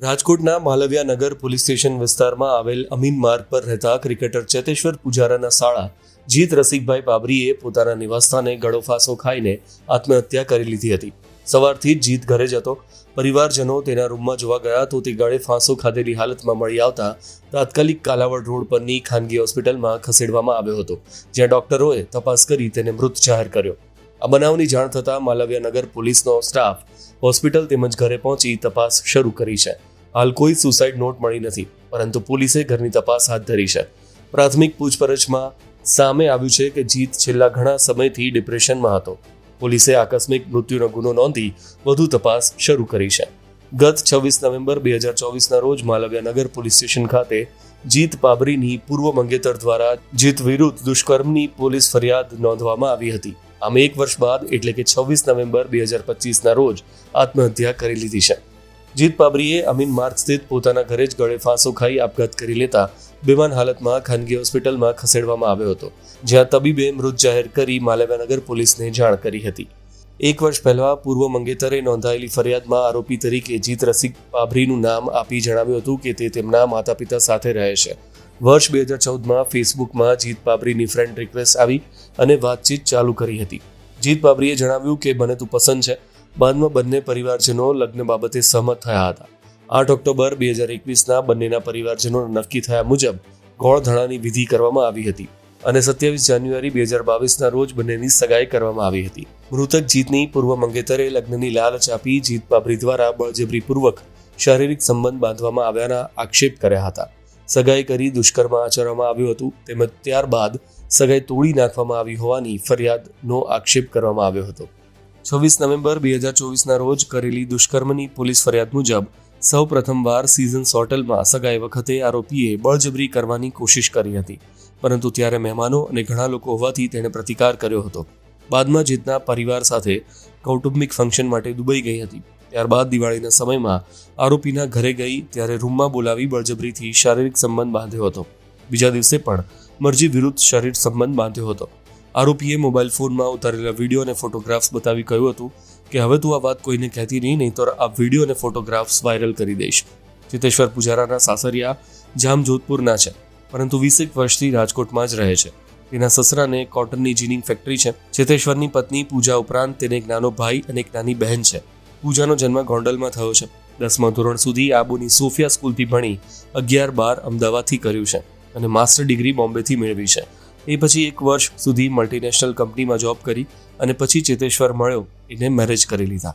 રાજકોટના માલવિયા નગર police station વિસ્તારમાં આવેલ અમીન માર્ગ પર રહેતા ક્રિકેટર ચેતેશ્વર પૂજારાના શાળા જીત રસિકભાઈ બાબરીએ પોતાના નિવાસસ્થાને ગળો ફાંસો ખાઈને આત્મહત્યા કરી લીધી હતી. સવારથી જ જીત ઘરે જતો, પરિવારજનો તેના રૂમમાં જોવા ગયા તો તે ગળે ફાંસો ખાધેલી હાલતમાં મળી આવતા તાત્કાલિક કાલાવડ રોડ પરની ખાનગી હોસ્પિટલમાં ખસેડવામાં આવ્યો હતો, જ્યાં ડોક્ટરોએ તપાસ કરી તેને મૃત જાહેર કર્યો. આ બનાવની જાણ થતાં માલવ્યનગર પોલીસનો સ્ટાફ હોસ્પિટલ તેમજ ઘરે પહોંચી તપાસ શરૂ કરી છે. હાલ કોઈ સુસાઇડ નોટ મળી નથી, પરંતુ પોલીસે ઘરની તપાસ હાથ ધરી છે. પ્રાથમિક પૂછપરછમાં સામે આવ્યું છે કે જીત છેલ્લા ઘણા સમયથી ડિપ્રેશનમાં હતો. પોલીસે આકસ્મિક મૃત્યુનો ગુનો નોંધી વધુ તપાસ શરૂ કરી છે. ગત છવ્વીસ નવેમ્બર બે હજાર ચોવીસના રોજ માલવ્યનગર પોલીસ સ્ટેશન ખાતે જીત પાબરીની પૂર્વ મંગેતર દ્વારા જીત વિરુદ્ધ દુષ્કર્મની પોલીસ ફરિયાદ નોંધવામાં આવી હતી. આમ એક વર્ષ બાદ, એટલે કે છવ્વીસ નવેમ્બર બે હજાર પચીસના રોજ આત્મહત્યા કરી લીધી છે. જીત પાબરીએ અમીન માર્ગ સ્થિત પોતાના ઘરે જ ગળે ફાંસો ખાઈ આપઘાત કરી લેતા બેમાન હાલતમાં ખાનગી હોસ્પિટલમાં ખસેડવામાં આવ્યો હતો, જ્યાં તબીબે મૃત જાહેર કરી માલવ્યાનગર પોલીસને જાણ કરી હતી. એક વર્ષ પહેલા પૂર્વ મંગેતરે નોંધાયેલી ફરિયાદમાં આરોપી તરીકે જીત રસિક પાભરીનું નામ આપી જણાવ્યું હતું કે તે તેમના માતા પિતા સાથે રહે છે. વર્ષ બે હજાર ચૌદમાં ફેસબુકમાં જીત પાબરીની ફ્રેન્ડ રિક્વેસ્ટ આવી અને વાતચીત ચાલુ કરી હતી. જીત પાબરીએ જણાવ્યું કે મને તું પસંદ છે. બાદમાં બંને પરિવારજનો લગ્ન બાબતે સહમત થયા હતા. આઠ ઓક્ટોબર બે હજાર એકવીસના બંનેના પરિવારજનો નક્કી થયા મુજબ ગોળધણાની વિધિ કરવામાં આવી હતી અને સત્યાવીસ જાન્યુઆરી બે હજાર બાવીસના રોજ બંનેની સગાઈ કરવામાં આવી હતી. મૃતક જીતની પૂર્વ મંગેતરે લગ્નની લાલચ આપી જીત બાબરી દ્વારા બળજબરીપૂર્વક શારીરિક સંબંધ બાંધવામાં આવ્યાના આક્ષેપ કર્યા હતા. સગાઈ કરી દુષ્કર્મ આચરવામાં આવ્યું હતું. તેમજ ત્યારબાદ સગાઈ તોડી નાખવામાં આવી હોવાની ફરિયાદનો આક્ષેપ કરવામાં આવ્યો હતો. છવ્વીસ નવેમ્બર બે હજાર ચોવીસના રોજ કરેલી દુષ્કર્મની પોલીસ ફરિયાદ મુજબ સૌ પ્રથમવાર સિઝન્સ હોટલમાં સગાઈ વખતે આરોપીએ બળજબરી કરવાની કોશિશ કરી હતી. પરંતુ ત્યારે મહેમાનો અને ઘણા લોકો હોવાથી તેણે પ્રતિકાર કર્યો હતો. બાદમાં જીતના પરિવાર સાથે કૌટુંબિક ફંક્શન માટે દુબઈ ગઈ હતી. ત્યારબાદ દિવાળીના સમયમાં આરોપીના ઘરે ગઈ ત્યારે રૂમમાં બોલાવી બળજબરીથી શારીરિક સંબંધ બાંધ્યો હતો. બીજા દિવસે પણ મરજી વિરુદ્ધ શરીર સંબંધ બાંધ્યો હતો. આરોપીએ મોબાઈલ ફોનમાં ઉતારેલા વીડિયો અને ફોટોગ્રાફ્સ બતાવી કહ્યું હતું કે, હવે તું આ વાત કોઈને કહેતી નહીં નહીં તો આ વીડિયો અને ફોટોગ્રાફ્સ વાયરલ કરી દઈશ. ચિતેશ્વર પુજારાના સાસરિયા જામ જોધપુરના છે, પરંતુ વીસેક વર્ષથી રાજકોટમાં જ રહે છે. તેના સસરાને કોટનની જીનિંગ ફેક્ટરી છે. ચેતેશ્વરની પત્ની પૂજા ઉપરાંત તેને એક નાનો ભાઈ અને એક નાની બહેન છે. પૂજાનો જન્મ ગોંડલમાં થયો છે. દસમા ધોરણ સુધી આબુની સોફિયા સ્કૂલથી ભણી અગિયાર બાર અમદાવાદથી કર્યું છે અને માસ્ટર ડિગ્રી બોમ્બેથી મેળવી છે. એ પછી એક વર્ષ સુધી મલ્ટીનેશનલ કંપનીમાં જોબ કરી અને પછી ચેતેશ્વર મળ્યો, એને મેરેજ કરી લીધા.